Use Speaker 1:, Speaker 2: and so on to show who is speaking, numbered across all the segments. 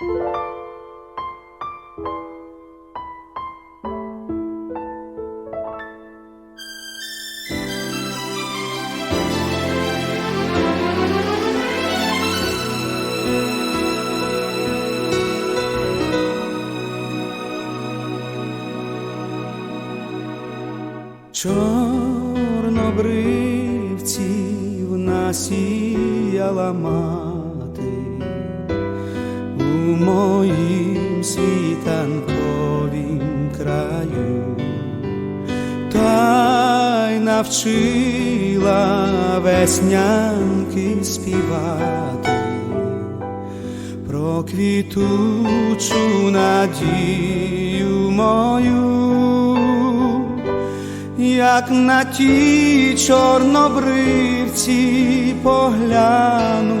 Speaker 1: Чорнобривців насіяла мати моїм світанковім краю, та й навчила веснянки співати. Про квітучу надію мою як на ті чорнобривці погляну,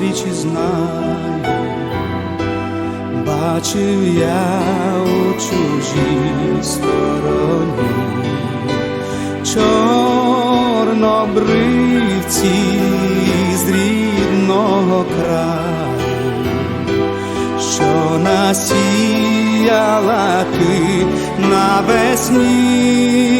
Speaker 1: Зустрічі знаю, бачив я у чужій стороні, чорнобривці з рідного краю, що насіяла ти навесні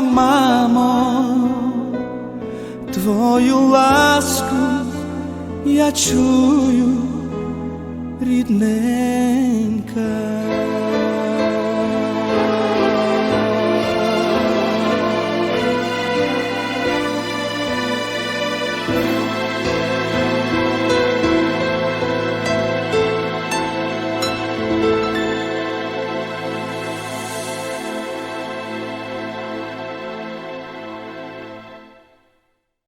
Speaker 1: Мамо, твою ласку я чую рідненька.